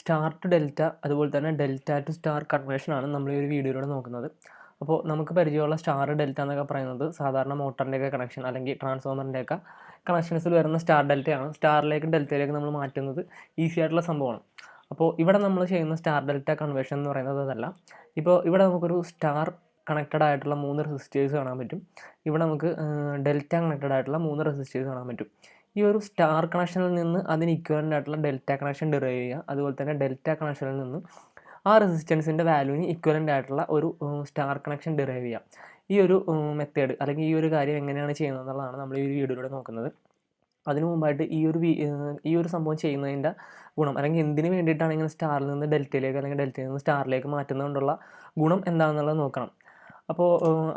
Star to delta അതുപോലെ തന്നെ delta to star കൺവേർഷനാണ് നമ്മൾ ഈ ഒരു വീഡിയോയിലൂടെ നോക്കുന്നത്. അപ്പോൾ നമുക്ക് പരിചയമുള്ള സ്റ്റാർ ഡെൽറ്റ എന്നൊക്കെ പറയുന്നത് സാധാരണ മോട്ടറിന്റെയൊക്കെ കണക്ഷൻ അല്ലെങ്കിൽ ട്രാൻസ്ഫോമറിന്റെയൊക്കെ കണക്ഷൻസിൽ വരുന്ന സ്റ്റാർ ഡെൽറ്റയാണ് സ്റ്റാറിലേക്കും ഡെൽറ്റയിലേക്കും നമ്മൾ മാറ്റുന്നത് ഈസി ആയിട്ടുള്ള സംഭവമാണ്. അപ്പോൾ ഇവിടെ നമ്മൾ ചെയ്യുന്ന സ്റ്റാർ ഡെൽറ്റ കൺവേർഷൻ എന്ന് പറയുന്നത് അതല്ല. ഇപ്പോൾ ഇവിടെ നമുക്കൊരു സ്റ്റാർ കണക്റ്റഡ് ആയിട്ടുള്ള മൂന്ന് റെസിസ്റ്റേഴ്സ് കാണാൻ പറ്റും. ഇവിടെ നമുക്ക് ഡെൽറ്റ കണക്റ്റഡ് ആയിട്ടുള്ള മൂന്ന് റെസിസ്റ്റേഴ്സ് കാണാൻ പറ്റും. ഈ ഒരു സ്റ്റാർ കണക്ഷനിൽ നിന്ന് അതിന് ഇക്വലന്റ് ആയിട്ടുള്ള ഡെൽറ്റ കണക്ഷൻ ഡിറൈവ് ചെയ്യുക. അതുപോലെ തന്നെ ഡെൽറ്റ കണക്ഷനിൽ നിന്ന് ആ റെസിസ്റ്റൻസിന്റെ വാല്യൂവിന് ഇക്വലന്റ് ആയിട്ടുള്ള ഒരു സ്റ്റാർ കണക്ഷൻ ഡിറൈവ് ചെയ്യുക. ഈ ഒരു മെത്തേഡ് അല്ലെങ്കിൽ ഈ ഒരു കാര്യം എങ്ങനെയാണ് ചെയ്യുന്നത് എന്നുള്ളതാണ് നമ്മൾ ഈ ഒരു വീഡിയോയിലൂടെ നോക്കുന്നത്. അതിനു മുമ്പായിട്ട് ഈ ഒരു ഈ ഒരു സംഭവം ചെയ്യുന്നതിന്റെ ഗുണം അല്ലെങ്കിൽ എന്തിനു വേണ്ടിയിട്ടാണ് ഇങ്ങനെ സ്റ്റാറിൽ നിന്ന് ഡെൽറ്റയിലേക്ക് അല്ലെങ്കിൽ ഡെൽറ്റയിൽ നിന്ന് സ്റ്റാറിലേക്ക് മാറ്റുന്നതുകൊണ്ടുള്ള ഗുണം എന്താണെന്നുള്ളത് നോക്കണം. അപ്പോൾ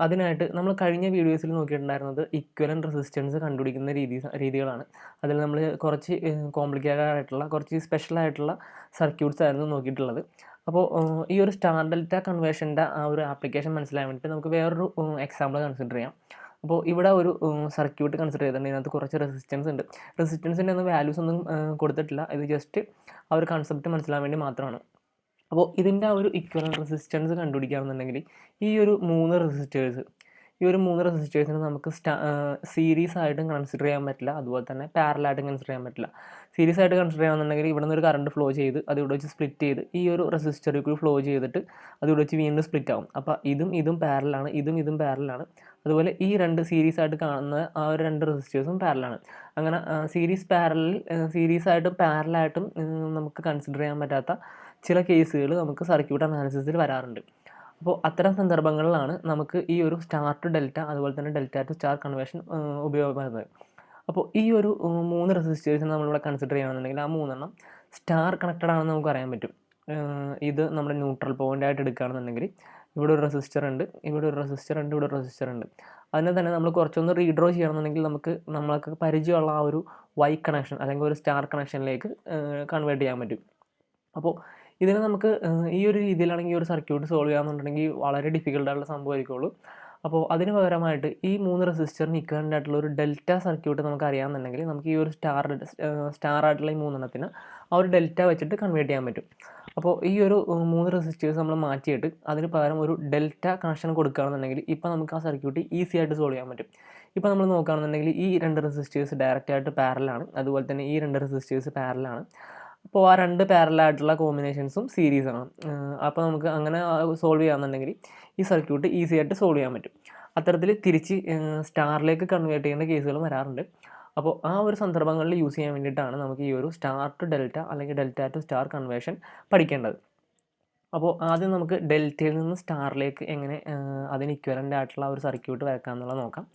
അതിനായിട്ട് നമ്മൾ കഴിഞ്ഞ വീഡിയോസിൽ നോക്കിയിട്ടുണ്ടായിരുന്നത് ഇക്വലൻ റെസിസ്റ്റൻസ് കണ്ടുപിടിക്കുന്ന രീതി രീതികളാണ്. അതിൽ നമ്മൾ കുറച്ച് കോംപ്ലിക്കേറ്റഡ് ആയിട്ടുള്ള കുറച്ച് സ്പെഷ്യൽ ആയിട്ടുള്ള സർക്യൂട്ട്സ് ആയിരുന്നു നോക്കിയിട്ടുള്ളത്. അപ്പോൾ ഈ ഒരു സ്റ്റാർ ഡെൽറ്റ കൺവേർഷന്റെ ആ ഒരു ആപ്ലിക്കേഷൻ മനസ്സിലാൻ വേണ്ടിയിട്ട് നമുക്ക് വേറൊരു എക്സാമ്പിൾ കൺസിഡർ ചെയ്യാം. അപ്പോൾ ഇവിടെ ഒരു സർക്യൂട്ട് കൺസിഡർ ചെയ്തിട്ടുണ്ട്. ഇതിനകത്ത് കുറച്ച് റെസിസ്റ്റൻസ് ഉണ്ട്. റെസിസ്റ്റൻസിന്റെ ഒന്നും വാല്യൂസ് ഒന്നും കൊടുത്തിട്ടില്ല. ഇത് ജസ്റ്റ് ആ ഒരു കൺസെപ്റ്റ് മനസ്സിലാൻ വേണ്ടി മാത്രമാണ്. അപ്പോൾ ഇതിന്റെ ആ ഒരു ഇക്വലൻ റെസിസ്റ്റൻസ് കണ്ടുപിടിക്കുകയാണെന്നുണ്ടെങ്കിൽ ഈ ഒരു മൂന്ന് റെസിസ്റ്റേഴ്സ് ഈ ഒരു മൂന്ന് റെസിസ്റ്റേഴ്സിനെ നമുക്ക് സ്റ്റാ സീരീസ് ആയിട്ടും കൺസിഡർ ചെയ്യാൻ പറ്റില്ല. അതുപോലെ തന്നെ പാരലായിട്ടും കൺസിഡർ ചെയ്യാൻ പറ്റില്ല. സീരീസ് ആയിട്ട് കൺസിഡർ ചെയ്യാമെന്നുണ്ടെങ്കിൽ ഇവിടെ നിന്ന് ഒരു കറണ്ട് ഫ്ലോ ചെയ്ത് അതിവിടെ വെച്ച് സ്പ്ലിറ്റ് ചെയ്ത് ഈ ഒരു റെസിസ്റ്ററിൽ കൂടി ഫ്ലോ ചെയ്തിട്ട് അതിവിടെ വെച്ച് വീണ്ടും സ്പ്ലിറ്റ് ആവും. അപ്പോൾ ഇതും ഇതും പാരലാണ് ഇതും ഇതും പാരലാണ് അതുപോലെ ഈ രണ്ട് സീരീസ് ആയിട്ട് കാണുന്ന ആ ഒരു രണ്ട് റെസിസ്റ്റേഴ്സും പാരലാണ് അങ്ങനെ സീരീസ് പാരലിൽ സീരീസ് ആയിട്ടും പാരലായിട്ടും നമുക്ക് കൺസിഡർ ചെയ്യാൻ പറ്റാത്ത ചില കേസുകൾ നമുക്ക് സർക്യൂട്ട് അനാലിസിസിൽ വരാറുണ്ട്. അപ്പോൾ അത്തരം സന്ദർഭങ്ങളിലാണ് നമുക്ക് ഈ ഒരു സ്റ്റാർ ടു ഡെൽറ്റ അതുപോലെ തന്നെ ഡെൽറ്റ ടു സ്റ്റാർ കൺവേർഷൻ ഉപയോഗപ്പെടുന്നത് അപ്പോൾ ഈ ഒരു മൂന്ന് റെസിസ്റ്റേഴ്സ് നമ്മളിവിടെ കൺസിഡർ ചെയ്യുകയാണെന്നുണ്ടെങ്കിൽ ആ മൂന്നെണ്ണം സ്റ്റാർ കണക്റ്റഡ് ആണെന്ന് നമുക്ക് അറിയാൻ പറ്റും. ഇത് നമ്മുടെ ന്യൂട്രൽ പോയിന്റ് ആയിട്ട് എടുക്കുകയാണെന്നുണ്ടെങ്കിൽ ഇവിടെ ഒരു റെസിസ്റ്റർ ഉണ്ട് ഇവിടെ ഒരു റെസിസ്റ്റർ ഉണ്ട് ഇവിടെ ഒരു റെസിസ്റ്റർ ഉണ്ട്. അതിനെ തന്നെ നമ്മൾ കുറച്ചൊന്ന് റീഡ്രോ ചെയ്യണമെന്നുണ്ടെങ്കിൽ നമുക്ക് നമ്മൾക്ക് പരിചയമുള്ള ആ ഒരു വൈ കണക്ഷൻ അല്ലെങ്കിൽ ഒരു സ്റ്റാർ കണക്ഷനിലേക്ക് കൺവേർട്ട് ചെയ്യാൻ പറ്റും. അപ്പോൾ ഇതിന് നമുക്ക് ഈ ഒരു രീതിയിലാണെങ്കിൽ ഈ ഒരു സർക്യൂട്ട് സോൾവ് ചെയ്യാന്നുണ്ടെങ്കിൽ വളരെ ഡിഫിക്കൽട്ടായിട്ടുള്ള സംഭവമായിരിക്കുള്ളൂ. അപ്പോൾ അതിന് പകരമായിട്ട് ഈ മൂന്ന് റെസിസ്റ്ററിന് ഇക്വലന്റ് ആയിട്ടുള്ള ഒരു ഡെൽറ്റ സർക്യൂട്ട് നമുക്ക് അറിയാമെന്നുണ്ടെങ്കിൽ നമുക്ക് ഈ ഒരു സ്റ്റാർ സ്റ്റാർ ആയിട്ടുള്ള ഈ മൂന്നെണ്ണത്തിന് ആ ഒരു ഡെൽറ്റ വെച്ചിട്ട് കൺവേർട്ട് ചെയ്യാൻ പറ്റും. അപ്പോൾ ഈ ഒരു മൂന്ന് റെസിസ്റ്റേഴ്സ് നമ്മൾ മാറ്റിയിട്ട് അതിന് പകരം ഒരു ഡെൽറ്റ കണക്ഷൻ കൊടുക്കുകയാണെന്നുണ്ടെങ്കിൽ ഇപ്പോൾ നമുക്ക് ആ സർക്യൂട്ട് ഈസി ആയിട്ട് സോൾവ് ചെയ്യാൻ പറ്റും. ഇപ്പോൾ നമ്മൾ നോക്കുകയാണെന്നുണ്ടെങ്കിൽ ഈ രണ്ട് റെസിസ്റ്റേഴ്സ് ഡയറക്റ്റ് ആയിട്ട് പാരലാണ് അതുപോലെ തന്നെ ഈ രണ്ട് റെസിസ്റ്റേഴ്സ് പാരലാണ് അപ്പോൾ ആ രണ്ട് പാരലായിട്ടുള്ള കോമ്പിനേഷൻസും സീരീസ് ആണ്. അപ്പോൾ നമുക്ക് അങ്ങനെ സോൾവ് ചെയ്യാമെന്നുണ്ടെങ്കിൽ ഈ സർക്യൂട്ട് ഈസി ആയിട്ട് സോൾവ് ചെയ്യാൻ പറ്റും. അത്തരത്തിൽ തിരിച്ച് സ്റ്റാറിലേക്ക് കൺവേർട്ട് ചെയ്യുന്ന കേസുകളും വരാറുണ്ട്. അപ്പോൾ ആ ഒരു സന്ദർഭങ്ങളിൽ യൂസ് ചെയ്യാൻ വേണ്ടിയിട്ടാണ് നമുക്ക് ഈ ഒരു സ്റ്റാർ ടു ഡെൽറ്റ അല്ലെങ്കിൽ ഡെൽറ്റ ടു സ്റ്റാർ കൺവേർഷൻ പഠിക്കേണ്ടത്. അപ്പോൾ ആദ്യം നമുക്ക് ഡെൽറ്റയിൽ നിന്ന് സ്റ്റാറിലേക്ക് എങ്ങനെ അതിന് ഇക്വലന്റ് ആയിട്ടുള്ള ഒരു സർക്യൂട്ട് വരക്കാം എന്നുള്ളത് നോക്കാം.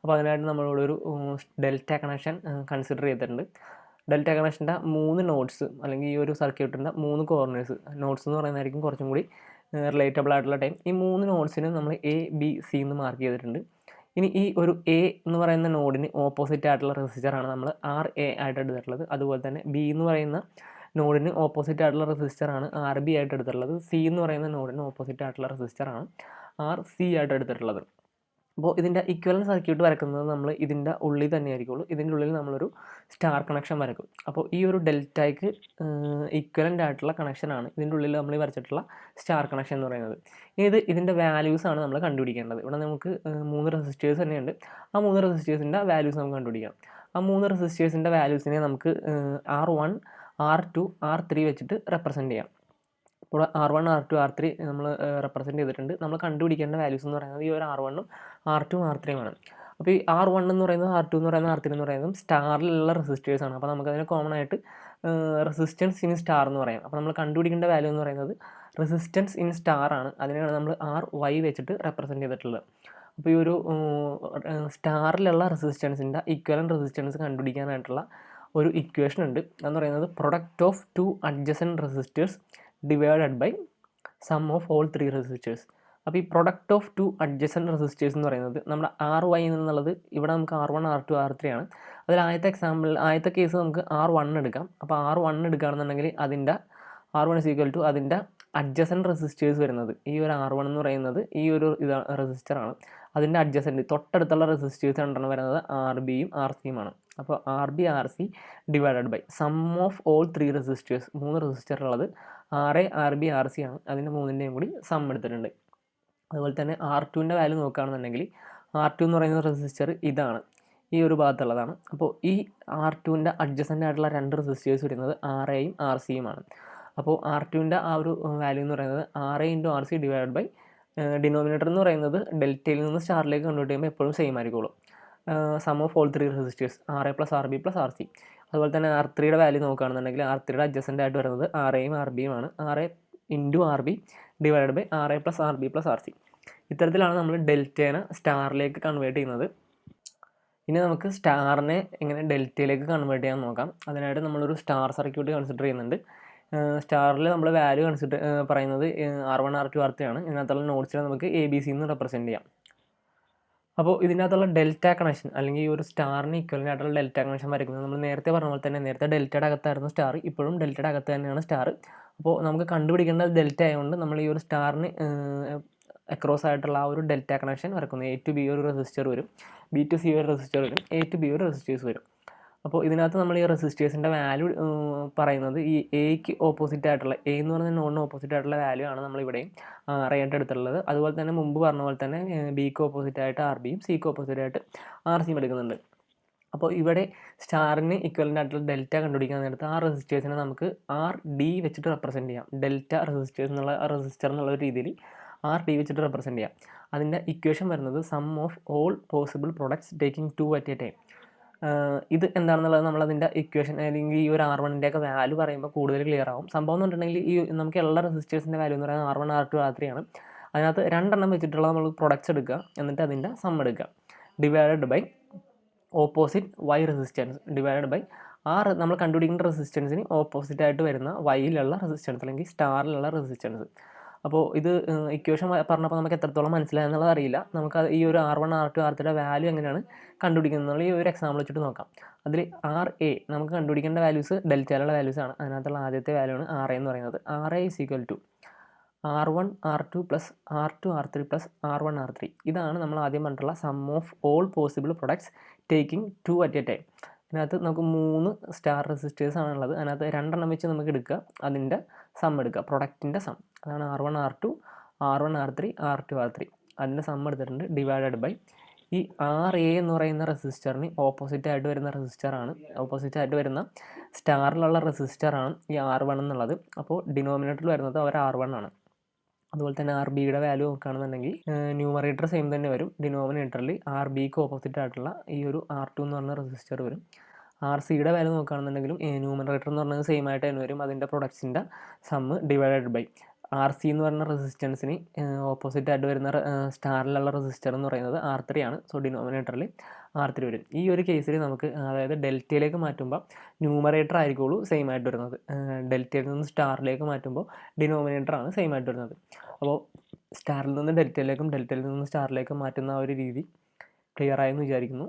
അപ്പോൾ അതിനായിട്ട് നമ്മളിവിടെ ഒരു ഡെൽറ്റ കണക്ഷൻ കൺസിഡർ ചെയ്തിട്ടുണ്ട്. ഡെൽറ്റ കണക്ഷന്റെ മൂന്ന് നോട്ട്സ് അല്ലെങ്കിൽ ഈ ഒരു സർക്യൂട്ടിന്റെ മൂന്ന് കോർണേഴ്സ് നോട്ട്സ് എന്ന് പറയുന്നതായിരിക്കും കുറച്ചും കൂടി റിലേറ്റബിൾ ആയിട്ടുള്ള ടൈം ഈ മൂന്ന് നോട്ട്സിന് നമ്മൾ എ ബി സി എന്ന് മാർക്ക് ചെയ്തിട്ടുണ്ട്. ഇനി ഈ ഒരു എ എന്ന് പറയുന്ന നോഡിന് ഓപ്പോസിറ്റ് ആയിട്ടുള്ള റെസിസ്റ്ററാണ് നമ്മൾ ആർ എ ആയിട്ട് എടുത്തിട്ടുള്ളത്. അതുപോലെ തന്നെ ബി എന്ന് പറയുന്ന നോഡിന് ഓപ്പോസിറ്റ് ആയിട്ടുള്ള റെസിസ്റ്ററാണ് ആർ ബി ആയിട്ട് എടുത്തിട്ടുള്ളത്. സി എന്ന് പറയുന്ന നോഡിന് ഓപ്പോസിറ്റ് ആയിട്ടുള്ള റെസിസ്റ്ററാണ് ആർ സി ആയിട്ട് എടുത്തിട്ടുള്ളത്. അപ്പോൾ ഇതിന്റെ ഇക്വലൻ സർക്യൂട്ട് വരക്കുന്നത് നമ്മൾ ഇതിന്റെ ഉള്ളിൽ തന്നെ ആയിരിക്കുള്ളൂ ഇതിന്റെ ഉള്ളിൽ നമ്മളൊരു സ്റ്റാർ കണക്ഷൻ വരക്കും. അപ്പോൾ ഈ ഒരു ഡെൽറ്റയ്ക്ക് ഇക്വലന്റ് ആയിട്ടുള്ള കണക്ഷനാണ് ഇതിന്റെ ഉള്ളിൽ നമ്മൾ വരച്ചിട്ടുള്ള സ്റ്റാർ കണക്ഷൻ എന്ന് പറയുന്നത്. ഇത് ഇതിന്റെ വാല്യൂസ് ആണ് നമ്മൾ കണ്ടുപിടിക്കേണ്ടത്. ഇവിടെ നമുക്ക് മൂന്ന് റെസിസ്റ്റേഴ്സ് തന്നെയുണ്ട്. ആ മൂന്ന് റെസിസ്റ്റേഴ്സിന്റെ വാല്യൂസ് നമുക്ക് കണ്ടുപിടിക്കാം. ആ മൂന്ന് റെസിസ്റ്റേഴ്സിന്റെ വാല്യൂസിനെ നമുക്ക് R one R two R three വെച്ചിട്ട് റെപ്രസെന്റ് ചെയ്യാം. ഇപ്പോൾ R one R two R three നമ്മൾ റെപ്രസെന്റ് ചെയ്തിട്ടുണ്ട്. നമ്മൾ കണ്ടുപിടിക്കേണ്ട വാല്യൂസ് എന്ന് പറയുന്നത് ഈ ഒരു ആർ വണ്ണും ആർ ടു ആർ ത്രീയുമാണ് അപ്പോൾ ഈ ആർ വൺ എന്ന് പറയുന്നത് ആർ ടു എന്ന് പറയുന്നത് ആർ ത്രീ എന്ന് പറയുന്നത് സ്റ്റാറിലുള്ള ആണ്. അപ്പോൾ നമുക്കതിന് കോമൺ ആയിട്ട് റെസിസ്റ്റൻസ് ഇൻ സ്റ്റാർ എന്ന് പറയാം. അപ്പോൾ നമ്മൾ കണ്ടുപിടിക്കേണ്ട വാല്യൂ എന്ന് പറയുന്നത് റെസിസ്റ്റൻസ് ഇൻ സ്റ്റാർ ആണ്. അതിനെയാണ് നമ്മൾ ആർ വൈ വെച്ചിട്ട് റെപ്രസെന്റ് ചെയ്തിട്ടുള്ളത്. അപ്പോൾ ഈ ഒരു സ്റ്റാറിലുള്ള റെസിസ്റ്റൻസിന്റെ ഇക്വലൻ റെസിസ്റ്റൻസ് കണ്ടുപിടിക്കാനായിട്ടുള്ള ഒരു ഇക്വേഷൻ ഉണ്ട്. എന്ന് പറയുന്നത് product of two adjacent resistors divided by sum of all three resistors അപ്പോൾ ഈ product of two adjacent resistors എന്ന് പറയുന്നത് നമ്മുടെ ആർ വൈ എന്നുള്ളത് ഇവിടെ നമുക്ക് R one R two R three ആണ്. അതിൽ ആദ്യത്തെ എക്സാമ്പിൾ ആദ്യത്തെ കേസ് നമുക്ക് ആർ വൺ എടുക്കാം. അപ്പോൾ ആർ വൺ എടുക്കുകയാണെന്നുണ്ടെങ്കിൽ അതിന്റെ R one is equal to അതിന്റെ അഡ്ജസൻ റെസിസ്റ്റേഴ്സ് വരുന്നത്. ഈ ഒരു ആർ വൺ എന്ന് പറയുന്നത് ഈ ഒരു ഇതാണ് റെസിസ്റ്ററാണ് അതിന്റെ അഡ്ജസന്റ് തൊട്ടടുത്തുള്ള റെസിസ്റ്റേഴ്സ് രണ്ടെണ്ണം വരുന്നത് ആർ ബിയും ആർ സിയുമാണ് അപ്പോൾ R B R C divided by sum of all three resistors മൂന്ന് റെസിസ്റ്റർ ഉള്ളത് R A R B R C ആണ്. അതിന്റെ മൂന്നിന്റെയും കൂടി സം എടുത്തിട്ടുണ്ട്. അതുപോലെ തന്നെ ആർ ടുവിന്റെ വാല്യൂ നോക്കുകയാണെന്നുണ്ടെങ്കിൽ ആർ ടു എന്ന് പറയുന്ന റെസിസ്റ്റർ ഇതാണ്. ഈ ഒരു ഭാഗത്തുള്ളതാണ്. അപ്പോൾ ഈ ആർ ടുവിന്റെ അഡ്ജസ്റ്റന്റ് ആയിട്ടുള്ള രണ്ട് റെസിസ്റ്റേഴ്സ് വരുന്നത് ആർ എയും ആർ ആണ്. അപ്പോൾ ആർ ടുവിന്റെ ആ ഒരു വാല്യൂ എന്ന് പറയുന്നത് R A into R C divide by denominator എന്ന് പറയുന്നത് ഡെൽറ്റയിൽ നിന്ന് സ്റ്റാറിലേക്ക് കൺവേർട്ട് ചെയ്യുമ്പോൾ എപ്പോഴും same ആയിരിക്കുള്ളൂ. Sum of all three resistors R A plus R B plus R C അതുപോലെ തന്നെ ആർ ത്രീയുടെ വാല്യൂ നോക്കുകയാണെന്നുണ്ടെങ്കിൽ ആർ ത്രീയുടെ അഡ്ജസ്റ്റന്റ് ആയിട്ട് വരുന്നത് ആർ എയും ആർ ബിയും ആണ്. R A into R B divide by R A plus R B plus R C ഇത്തരത്തിലാണ് നമ്മൾ ഡെൽറ്റേനെ സ്റ്റാറിലേക്ക് കൺവേർട്ട് ചെയ്യുന്നത്. ഇനി നമുക്ക് സ്റ്റാറിനെ എങ്ങനെ ഡെൽറ്റയിലേക്ക് കൺവേർട്ട് ചെയ്യാൻ നോക്കാം. അതിനായിട്ട് നമ്മളൊരു സ്റ്റാർ സർക്യൂട്ട് കൺസിഡർ ചെയ്യുന്നുണ്ട്. സ്റ്റാറിൽ നമ്മൾ വാല്യൂ കൺസിഡർ പറയുന്നത് R one R two R three ആണ്. ഇതിനകത്തുള്ള നോട്ട്സിനെ നമുക്ക് എ ബി സി എന്ന് റെപ്രസെന്റ് ചെയ്യാം. അപ്പോൾ ഇതിനകത്തുള്ള ഡെൽറ്റ കണക്ഷൻ അല്ലെങ്കിൽ ഈ ഒരു സ്റ്റാറിന് ഇക്വലന്റ് ആയിട്ടുള്ള ഡെൽറ്റ കണക്ഷൻ വരയ്ക്കുന്നത് നമ്മൾ നേരത്തെ പറഞ്ഞ പോലെ തന്നെ നേരത്തെ ഡെൽറ്റയുടെ അകത്തായിരുന്നു സ്റ്റാർ ഇപ്പോഴും ഡെൽറ്റയുടെ അകത്ത് തന്നെയാണ് സ്റ്റാർ അപ്പോൾ നമുക്ക് കണ്ടുപിടിക്കേണ്ടത് ഡെൽറ്റ ആയതുകൊണ്ട് നമ്മൾ ഈ ഒരു സ്റ്റാറിന് അക്രോസ് ആയിട്ടുള്ള ആ ഒരു ഡെൽറ്റ കണക്ഷൻ വരക്കുന്നു. എ ടു ബി ഒരു റെസിസ്റ്റർ വരും. ബി ടു സി ഒരു റെസിസ്റ്റർ വരും. എ ടു ബി ഒരു റെസിസ്റ്റേഴ്സ് വരും. അപ്പോൾ ഇതിനകത്ത് നമ്മൾ ഈ റെസിസ്റ്റേഴ്സിന്റെ വാല്യൂ പറയുന്നത് ഈ എക്ക് ഓപ്പോസിറ്റ് ആയിട്ടുള്ള എ എന്ന് പറഞ്ഞാൽ നോണിന് ഓപ്പോസിറ്റ് ആയിട്ടുള്ള വാല്യൂ ആണ് നമ്മളിവിടെയും ആയിട്ട് എടുത്തിട്ടുള്ളത് അതുപോലെ തന്നെ മുമ്പ് പറഞ്ഞ പോലെ തന്നെ ബിക്ക് ഓപ്പോസിറ്റ് ആയിട്ട് ആർ ബിയും സിക്ക് ഓപ്പോസിറ്റ് ആയിട്ട് ആർ സിയും എടുക്കുന്നുണ്ട്. അപ്പോൾ ഇവിടെ സ്റ്റാറിന് ഇക്വലന്റ് ആയിട്ടുള്ള ഡെൽറ്റ കണ്ടുപിടിക്കാൻ നേരത്ത് ആ റെസിസ്റ്റേഴ്സിനെ നമുക്ക് ആർ ഡി വെച്ചിട്ട് റെപ്രസെന്റ് ചെയ്യാം. ഡെൽറ്റ റെസിസ്റ്റേഴ്സ് എന്നുള്ള റെസിസ്റ്റർ എന്നുള്ള ഒരു രീതിയിൽ ആർ ഡി വെച്ചിട്ട് റെപ്രസെന്റ് ചെയ്യാം. അതിന്റെ ഇക്വേഷൻ വരുന്നത് sum of all possible products taking two at a time ഇത് എന്താണെന്നുള്ളത് നമ്മളതിന്റെ ഇക്വേഷൻ അല്ലെങ്കിൽ ഈ ഒരു ആർ വണ്ണിന്റെ ഒക്കെ വാല്യൂ പറയുമ്പോൾ കൂടുതൽ ക്ലിയർ ആവും. സംഭവം എന്ന് പറഞ്ഞിട്ടുണ്ടെങ്കിൽ ഈ നമുക്ക് എല്ലാ റെസിസ്റ്റേഴ്സിന്റെ വാല്യൂ എന്ന് പറയുന്നത് R one R two R three ആണ്. അതിനകത്ത് രണ്ടെണ്ണം വെച്ചിട്ടുള്ള നമ്മൾ പ്രൊഡക്ട്സ് എടുക്കുക. എന്നിട്ട് അതിന്റെ സം എടുക്കുക. Divided by opposite Y resistance divided by ആ നമ്മൾ കണ്ടുപിടിക്കുന്ന റെസിസ്റ്റൻസിന് ഓപ്പോസിറ്റ് ആയിട്ട് വരുന്ന വൈയിലുള്ള റെസിസ്റ്റൻസ് അല്ലെങ്കിൽ സ്റ്റാറിലുള്ള റെസിസ്റ്റൻസ് അപ്പോൾ ഇത് ഇക്വേഷൻ പറഞ്ഞപ്പോൾ നമുക്ക് എത്രത്തോളം മനസ്സിലായെന്നുള്ളത് അറിയില്ല. നമുക്ക് ഈ ഒരു R one R two R ത്രീയുടെ വാല്യൂ എങ്ങനെയാണ് കണ്ടുപിടിക്കുന്നത് ഈ ഒരു എക്സാമ്പിൾ വെച്ചിട്ട് നോക്കാം. അതിൽ ആർ എ നമുക്ക് കണ്ടുപിടിക്കേണ്ട വാല്യൂസ് ഡെൽറ്റയിലുള്ള വാല്യൂസ് ആണ്. അതിനകത്തുള്ള ആദ്യത്തെ വാല്യൂ ആണ് ആർ എ എന്ന് പറയുന്നത്. R A is equal to R one R two plus R two R three plus R one R three. ഇതാണ് നമ്മൾ ആദ്യം പറഞ്ഞിട്ടുള്ള sum of all possible products taking two at a time. ഇതിനകത്ത് നമുക്ക് മൂന്ന് star resistors ആണുള്ളത് അതിനകത്ത് രണ്ടെണ്ണം വെച്ച് നമുക്ക് എടുക്കുക. അതിന്റെ സം എടുക്കുക. പ്രൊഡക്റ്റിന്റെ സം. അതാണ് R one R two R one R three R two R three. അതിന്റെ സം എടുത്തിട്ടുണ്ട് ഡിവൈഡഡ് ബൈ ഈ ആർ എ എന്ന് പറയുന്ന റെസിസ്റ്ററിന് ഓപ്പോസിറ്റ് ആയിട്ട് വരുന്ന റെസിസ്റ്ററാണ് ഓപ്പോസിറ്റ് ആയിട്ട് വരുന്ന സ്റ്റാറിലുള്ള റെസിസ്റ്ററാണ് ഈ ആർ വൺ എന്നുള്ളത്. അപ്പോൾ ഡിനോമിനേറ്ററിൽ വരുന്നത് അവർ ആർ വൺ ആണ്. അതുപോലെ തന്നെ ആർ ബിയുടെ വാല്യൂ നോക്കുകയാണെന്നുണ്ടെങ്കിൽ ന്യൂമറേറ്റർ സെയിം തന്നെ വരും. ഡിനോമിനേറ്ററിൽ ആർ ബിക്ക് ഓപ്പോസിറ്റ് ആയിട്ടുള്ള ഈ ഒരു ആർ ടു എന്ന് പറഞ്ഞ റെസിസ്റ്റർ വരും. ആർ സിയുടെ വാല്യൂ നോക്കുകയാണെന്നുണ്ടെങ്കിലും ന്യൂമറേറ്റർ എന്ന് പറഞ്ഞത് സെയിം ആയിട്ട് തന്നെ വരും. അതിന്റെ പ്രൊഡക്ട്സിന്റെ sum divided by R C എന്ന് പറയുന്ന റെസിസ്റ്റൻസിന് ഓപ്പോസിറ്റ് ആയിട്ട് വരുന്ന സ്റ്റാറിലുള്ള റെസിസ്റ്റർ എന്ന് പറയുന്നത് ആർ ത്രീ ആണ്. സോ ഡിനോമിനേറ്ററിൽ ആർ ത്രീ വരും. ഈ ഒരു കേസിൽ നമുക്ക് അതായത് ഡെൽറ്റയിലേക്ക് മാറ്റുമ്പോൾ ന്യൂമറേറ്റർ ആയിരിക്കുള്ളൂ സെയിം ആയിട്ട് വരുന്നത്. ഡെൽറ്റയിൽ നിന്ന് സ്റ്റാറിലേക്ക് മാറ്റുമ്പോൾ ഡിനോമിനേറ്റർ ആണ് സെയിം ആയിട്ട് വരുന്നത്. അപ്പോൾ സ്റ്റാറിൽ നിന്ന് ഡെൽറ്റയിലേക്കും ഡെൽറ്റയിൽ നിന്ന് സ്റ്റാറിലേക്കും മാറ്റുന്ന ആ ഒരു രീതി ക്ലിയർ ആയെന്ന് വിചാരിക്കുന്നു.